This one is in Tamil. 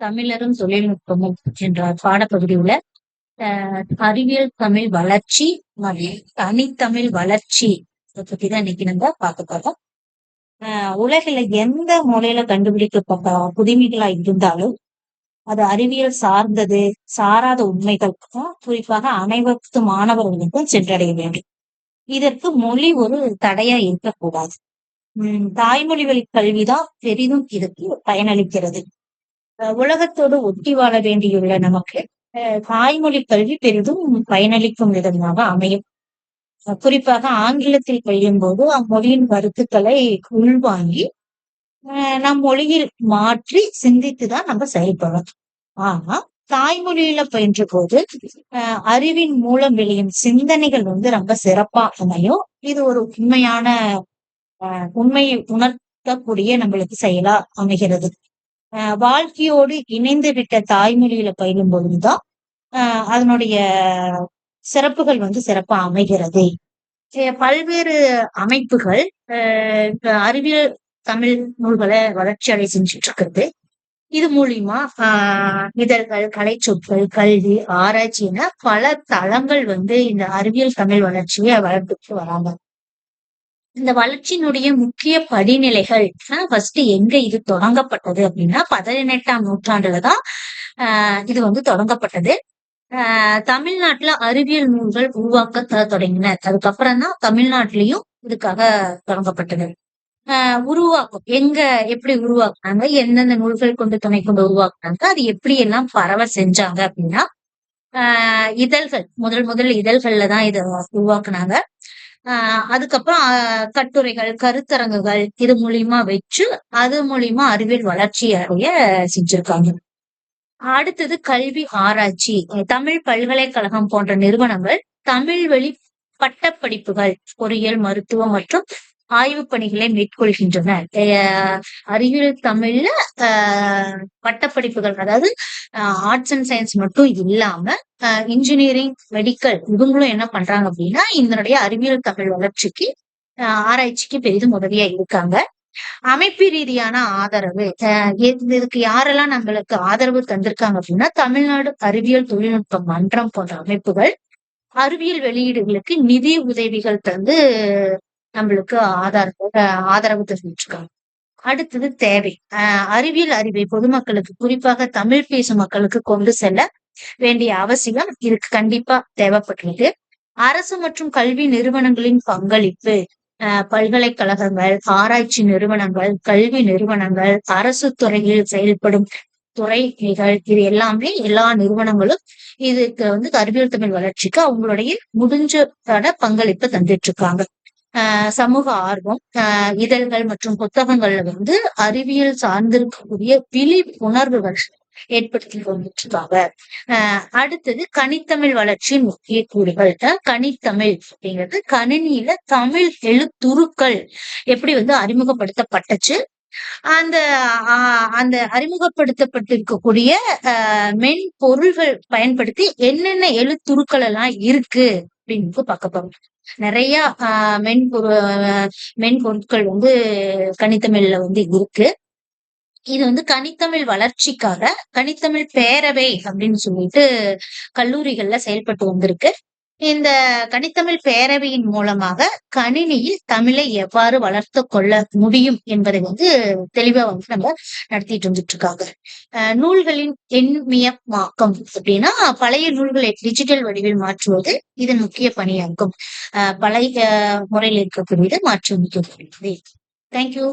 தமிழரும் தொழில்நுட்பமும் என்ற பாடப்பகுதியில அஹ், அறிவியல் தமிழ் வளர்ச்சி மற்றும் தனித்தமிழ் வளர்ச்சி பத்தி தான் இன்னைக்கு நம்ம பார்க்க போறோம். உலகில எந்த மூலையில கண்டுபிடிக்கப்பட்ட புதுமைகளா இருந்தாலும் அது அறிவியல் சார்ந்தது சாராத உண்மைகளுக்கும் குறிப்பாக அனைவருக்கும் மாணவர்களுக்கும் சென்றடைய வேண்டும். இதற்கு மொழி ஒரு தடையா இருக்கக்கூடாது. உம் தாய்மொழி வழி கல்விதான் பெரிதும் இதுக்கு பயனளிக்கிறது. உலகத்தோடு ஒட்டி வாழ வேண்டியுள்ள நமக்கு தாய்மொழி கல்வி பெரிதும் பயனளிக்கும் விதமாக அமையும். குறிப்பாக ஆங்கிலத்தில் பயிலும் போது அம்மொழியின் கருத்துக்களை உள்வாங்கி நம் மொழியில் மாற்றி சிந்தித்துதான் நம்ம செயல்படும் ஆனா தாய்மொழியில பயின்ற போது அறிவின் மூலம் விளையும் சிந்தனைகள் வந்து ரொம்ப சிறப்பா அமையும். இது ஒரு உண்மையான அஹ் உண்மையை உணர்த்தக்கூடிய நம்மளுக்கு செயலா அமைகிறது. வாழ்க்கையோடு இணைந்து விட்ட தாய்மொழியில பயிலும் பொழுதுதான் ஆஹ் அதனுடைய சிறப்புகள் வந்து சிறப்பா அமைகிறது. பல்வேறு அமைப்புகள் ஆஹ் இப்ப அறிவியல் தமிழ் நூல்களை வளர்ச்சி அடை செஞ்சுட்டு இருக்கிறது இது மூலியமா ஆஹ் இதழ்கள் கலை சொற்கள் கல்வி ஆராய்ச்சி என பல தளங்கள் வந்து இந்த அறிவியல் தமிழ் வளர்ச்சியை வளர்த்துட்டு வராங்க. இந்த வளர்ச்சியினுடைய முக்கிய படிநிலைகள் ஃபர்ஸ்ட் எங்க இது தொடங்கப்பட்டது அப்படின்னா பதினெட்டாம் நூற்றாண்டுலதான் ஆஹ் இது வந்து தொடங்கப்பட்டது. ஆஹ் தமிழ்நாட்டுல அறிவியல் நூல்கள் உருவாக்க தொடங்கின. அதுக்கப்புறம் தான் தமிழ்நாட்டிலையும் இதுக்காக தொடங்கப்பட்டது. ஆஹ் உருவாக்கம். எங்க எப்படி உருவாக்குனாங்க? எந்தெந்த நூல்கள் கொண்டு துணை கொண்டு உருவாக்குனாங்க? அது எப்படி எல்லாம் பரவ செஞ்சாங்க அப்படின்னா ஆஹ் இதழ்கள். முதல் முதல் இதழ்கள்ல தான் இதை உருவாக்குனாங்க. ஆஹ் அதுக்கப்புறம் ஆஹ் கட்டுரைகள் கருத்தரங்குகள் இது மூலியமா வச்சு அது மூலியமா அறிவியல் வளர்ச்சி அடைய செஞ்சிருக்காங்க. அடுத்தது கல்வி ஆராய்ச்சி. தமிழ் பல்கலைக்கழகம் போன்ற நிறுவனங்கள் தமிழ் வழி பட்டப்படிப்புகள் பொறியியல் மருத்துவம் மற்றும் ஆய்வு பணிகளை மேற்கொள்கின்றன. அஹ் அறிவியல் தமிழ்ல ஆஹ் பட்டப்படிப்புகள் அதாவது ஆர்ட்ஸ் அண்ட் சயின்ஸ் மட்டும் இல்லாம இன்ஜினியரிங் மெடிக்கல் இவங்களும் என்ன பண்றாங்க அப்படின்னா இதனுடைய அறிவியல் தமிழ் வளர்ச்சிக்கு ஆஹ் ஆராய்ச்சிக்கு பெரிதும் உதவியா இருக்காங்க. அமைப்பு ரீதியான ஆதரவு இதுக்கு யாரெல்லாம் நம்மளுக்கு ஆதரவு தந்திருக்காங்க அப்படின்னா தமிழ்நாடு அறிவியல் தொழில்நுட்ப மன்றம் போன்ற அமைப்புகள் அறிவியல் வெளியீடுகளுக்கு நிதி உதவிகள் தந்து நம்மளுக்கு ஆதார ஆதரவு தெரிவிச்சிருக்காங்க அடுத்தது தேவை. ஆஹ் அறிவியல் அறிவை பொதுமக்களுக்கு குறிப்பாக தமிழ் பேசும் மக்களுக்கு கொண்டு செல்ல வேண்டிய அவசியம் இதுக்கு கண்டிப்பா தேவைப்பட்டிருக்கு அரசு மற்றும் கல்வி நிறுவனங்களின் பங்களிப்பு பல்கலைக்கழகங்கள் ஆராய்ச்சி நிறுவனங்கள் கல்வி நிறுவனங்கள் அரசு துறையில் செயல்படும் துறைகள் இது எல்லாமே எல்லா நிறுவனங்களும் இதுக்கு வந்து அறிவியல் தமிழ் வளர்ச்சிக்கு அவங்களுடைய முடிஞ்ச பங்களிப்பு தந்துட்டு இருக்காங்க சமூக ஆர்வம் ஆஹ் இதழ்கள் மற்றும் புத்தகங்கள்ல வந்து அறிவியல் சார்ந்திருக்கக்கூடிய விழிப்புணர்வுகள் ஏற்படுத்தி கொண்டிருக்காங்க. ஆஹ் அடுத்தது கனித்தமிழ் வளர்ச்சியின் முக்கிய கூறுகள். கனித்தமிழ் அப்படிங்கிறது கணினியில தமிழ் எழுத்துருக்கள் எப்படி வந்து அறிமுகப்படுத்தப்பட்டுச்சு? அந்த ஆஹ் அந்த அறிமுகப்படுத்தப்பட்டிருக்கக்கூடிய ஆஹ் மென்பொருள்கள் பயன்படுத்தி என்னென்ன எழுத்துருக்கள் எல்லாம் இருக்கு? அப்படின்னு பார்க்க போறோம் நிறைய ஆஹ் மென்பொருள் மென்பொருட்கள் வந்து கனித்தமிழ்ல வந்து இருக்கு. இது வந்து கனித்தமிழ் வளர்ச்சிக்காக கனித்தமிழ் பேரவை அப்படின்னு சொல்லிட்டு கல்லூரிகள்ல செயல்பட்டு வந்திருக்கு. இந்த கனித்தமிழ் பேரவையின் மூலமாக கணினியில் தமிழை எவ்வாறு வளர்த்து கொள்ள முடியும் என்பதை வந்து தெளிவா வந்து நம்ம நடத்திட்டு வந்துட்டு இருக்காங்க. நூல்களின் எண்மியமாக்கம் அப்படின்னா பழைய நூல்களை டிஜிட்டல் வடிவில் மாற்றுவது இதன் முக்கிய பணியாகும். பழைய முறையில் இருக்கக்கூடியது மாற்றி அமைக்கக்கூடியது தேங்க்யூ